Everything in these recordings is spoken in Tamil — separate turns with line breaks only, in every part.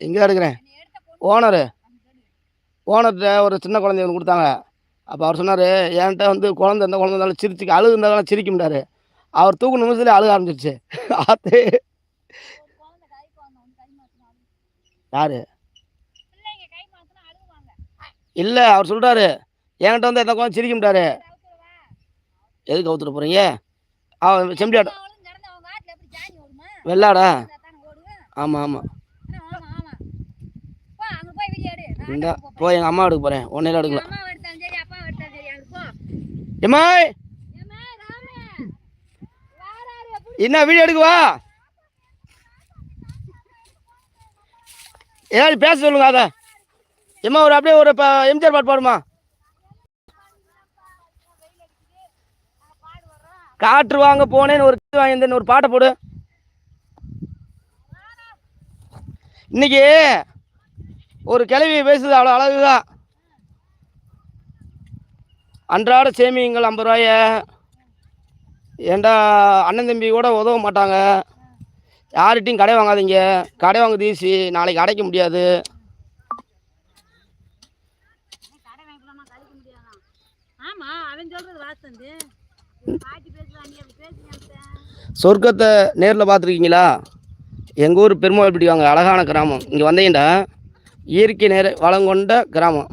எங்கே எடுக்கிறேன்? ஓனரு ஓனர்கிட்ட ஒரு சின்ன குழந்தை ஒன்று கொடுத்தாங்க. அப்போ அவர் சொன்னார் என்கிட்ட வந்து குழந்தை எந்த குழந்தை இருந்தாலும் சிரிச்சு அழுகு இருந்தாலும் சிரிக்க முடியாரு அவர் தூக்கு நிமிஷத்துல அழுக ஆரம்பிச்சிருச்சு. ஆத்து. யாரு? இல்லை அவர் சொல்கிறாரு என்கிட்ட வந்து எந்த குழந்தை சிரிக்க முடியாரு எதுக்கு அவுத்துட்டு போகிறீங்க அவன் செம்பியாட்டம் வெள்ளாடா? ஆமாம் ஆமாம் இந்த போய் எங்கள் அம்மா எடுக்க போகிறேன் ஒன்றையில எடுக்கல. எம்மாய் என்ன வீடியோ எடுக்கவா ஏதாவது பேச சொல்லுங்க அதை. எம்மா ஒரு அப்படியே ஒரு எம்ஜிஆர் பாட்டு பாடுமா? காற்று வாங்க போனேன்னு ஒரு இது வாங்கியிருந்தேன்னு ஒரு பாட்டை போடு. இன்னைக்கு ஒரு கிளவி பேசுது அவ்வளோ அழகுதான் அன்றாட சேமியுங்கள் ஐம்பது ரூபாய. ஏண்டா அண்ணன் தம்பி கூட உதவ மாட்டாங்க. யார்கிட்டையும் கடை வாங்காதீங்க. கடை வாங்குது ஈஸி நாளைக்கு அடைக்க முடியாது. சொர்க்கத்தை நேரில் பார்த்துருக்கீங்களா? எங்கள் ஊர் பெருமாள்பட்டி வாங்க அழகான கிராமம். இங்கே வந்தீங்கன்னா இயற்கை நேர வளம் கொண்ட கிராமம்.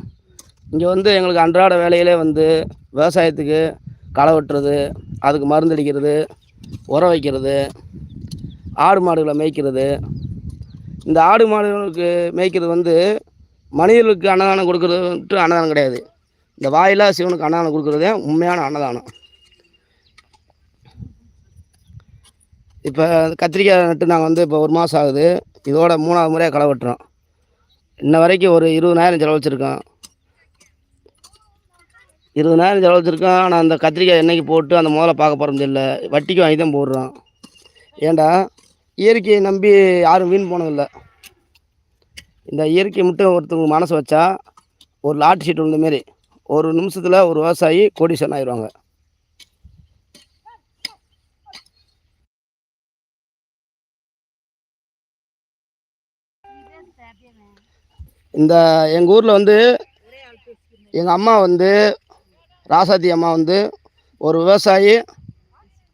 இங்கே வந்து எங்களுக்கு அன்றாட வேலையிலே வந்து விவசாயத்துக்கு களை வெட்டுறது அதுக்கு மருந்தடிக்கிறது உரம் வைக்கிறது ஆடு மாடுகளை மேய்க்கிறது. இந்த ஆடு மாடுகளுக்கு மேய்க்கிறது வந்து மனிதர்களுக்கு அன்னதானம் கொடுக்குறது அன்னதானம் கிடையாது. இந்த வாயிலாக சிவனுக்கு அன்னதானம் கொடுக்குறதே உண்மையான அன்னதானம். இப்போ கத்திரிக்காய் நட்டு நாங்கள் வந்து இப்போ ஒரு மாதம் ஆகுது. இதோட மூணாவது முறையாக களை வெட்டுறோம். இன்ன வரைக்கும் ஒரு இருபதாயிரம் செலவழிச்சிருக்கோம் இருபதாயிரம் செலவழிச்சிருக்கோம் ஆனால் அந்த கத்திரிக்காய் எண்ணெய்க்கு போட்டு அந்த முதல்ல பார்க்க போகிறது இல்லை வட்டிக்கு வாங்கி தான் போடுறோம் ஏண்டா இயற்கையை நம்பி யாரும் வீண் போனதில்லை. இந்த இயற்கை மட்டும் ஒருத்தவங்க மனசு வச்சா ஒரு லாட் ஷீட் உள்ள மாரி. ஒரு நிமிஷத்தில் ஒரு விவசாயி கோடீஸ்வரன் ஆயிடுவாங்க. இந்த எங்கள் ஊரில் வந்து எங்கள் அம்மா வந்து ராசாத்தி அம்மா வந்து ஒரு விவசாயி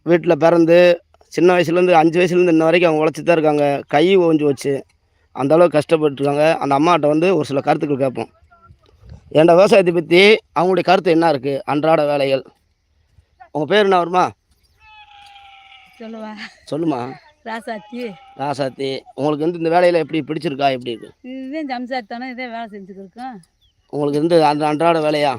வீட்டில் பிறந்து சின்ன வயசுலேருந்து அஞ்சு வயசுலேருந்து இன்ன வரைக்கும் அவங்க உழைச்சி தான் இருக்காங்க. கை ஓஞ்சி வச்சு அந்த அளவுக்கு கஷ்டப்பட்டுருக்காங்க அந்த அம்மாட்ட வந்து ஒரு சில கருத்துக்கள் கேட்போம். ஏன்டா விவசாயத்தை பற்றி அவங்களுடைய கருத்து என்ன இருக்குது அன்றாட வேலைகள். உங்கள் பேர் என்ன வருமா?
சொல்லுவா.
சொல்லுமா.
ராசாத்தி.
ராசாத்தி உங்களுக்கு வந்து இந்த வேலையில் எப்படி பிடிச்சிருக்கா எப்படி இருக்கு?
இதுதான் சம்சாரித்தானே இதே வேலை செஞ்சுக்கிருக்கோம்
உங்களுக்கு வந்து அந்த அன்றாட வேலையா?